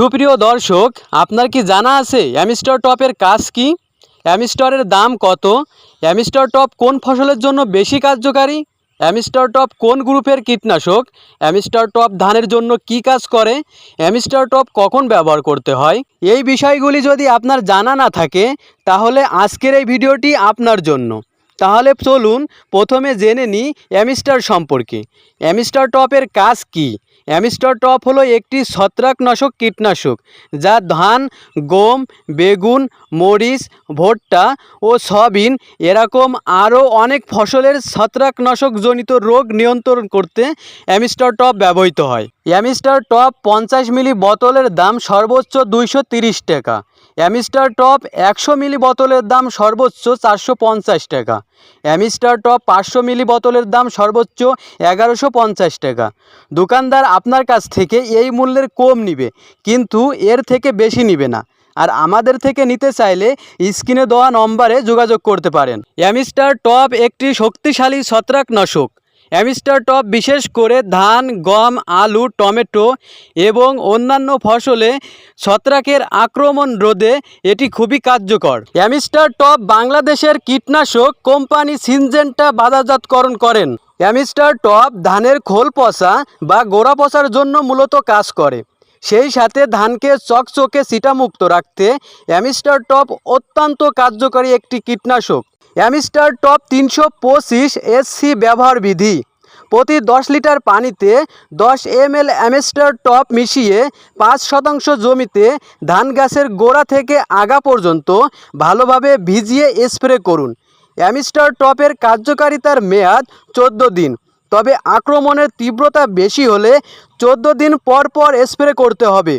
সুপ্রিয় দর্শক, আপনার কি জানা আছে অ্যামিস্টার টপের কাজ কি? অ্যামিস্টারের দাম কত? অ্যামিস্টার টপ কোন ফসলের জন্য বেশি কার্যকারী? অ্যামিস্টার টপ কোন গ্রুপের কীটনাশক? অ্যামিস্টার টপ ধানের জন্য কি কাজ করে? অ্যামিস্টার টপ কখন ব্যবহার করতে হয়? এই বিষয়গুলি যদি আপনার জানা না থাকে, তাহলে আজকের এই ভিডিওটি আপনার জন্য। তাহলে চলুন প্রথমে জেনে নিই অ্যামিস্টার সম্পর্কে। অ্যামিস্টার টপের কাজ কি? অ্যামিস্টার টপ হলো একটি ছত্রাকনাশক কীটনাশক, যা ধান, গম, বেগুন, মরিচ, ভুট্টা ও সয়াবিন এরকম আরও অনেক ফসলের ছত্রাকনাশকজনিত রোগ নিয়ন্ত্রণ করতে অ্যামিস্টার টপ ব্যবহৃত হয়। অ্যামিস্টার টপ পঞ্চাশ মিলি বোতলের দাম সর্বোচ্চ দুইশো টাকা। অ্যামিস্টার টপ একশো মিলি বোতলের দাম সর্বোচ্চ চারশো পঞ্চাশ টাকা। অ্যামিস্টার টপ পাঁচশো মিলি বোতলের দাম সর্বোচ্চ এগারোশো পঞ্চাশ টাকা। দোকানদার আপনার কাছ থেকে এই মূল্যের কম নিবে, কিন্তু এর থেকে বেশি নিবে না। আর আমাদের থেকে নিতে চাইলে স্ক্রিনে দেওয়া নম্বরে যোগাযোগ করতে পারেন। অ্যামিস্টার টপ একটি শক্তিশালী ছত্রাকনাশক। অ্যামিস্টার টপ বিশেষ করে ধান, গম, আলু, টমেটো এবং অন্যান্য ফসলে ছত্রাকের আক্রমণ রোধে এটি খুবই কার্যকর। অ্যামিস্টার টপ বাংলাদেশের কীটনাশক কোম্পানি সিনজেন্টা বাজারজাতকরণ করেন। অ্যামিস্টার টপ ধানের খোল পচা বা গোড়া পচার জন্য মূলত কাজ করে। সেই সাথে ধানকে চকচকে সিটামুক্ত রাখতে অ্যামিস্টার টপ অত্যন্ত কার্যকরী একটি কীটনাশক। অ্যামিস্টার টপ তিনশো পঁচিশ এসসি ব্যবহার বিধি। প্রতি দশ লিটার পানিতে দশ এম এল অ্যামিস্টার টপ মিশিয়ে পাঁচ শতাংশ জমিতে ধান গাছের গোড়া থেকে আগা পর্যন্ত ভালোভাবে ভিজিয়ে স্প্রে করুন। অ্যামিস্টার টপের কার্যকারিতার মেয়াদ চোদ্দ দিন। তবে আক্রমণের তীব্রতা বেশি হলে চোদ্দ দিন পর পর স্প্রে করতে হবে।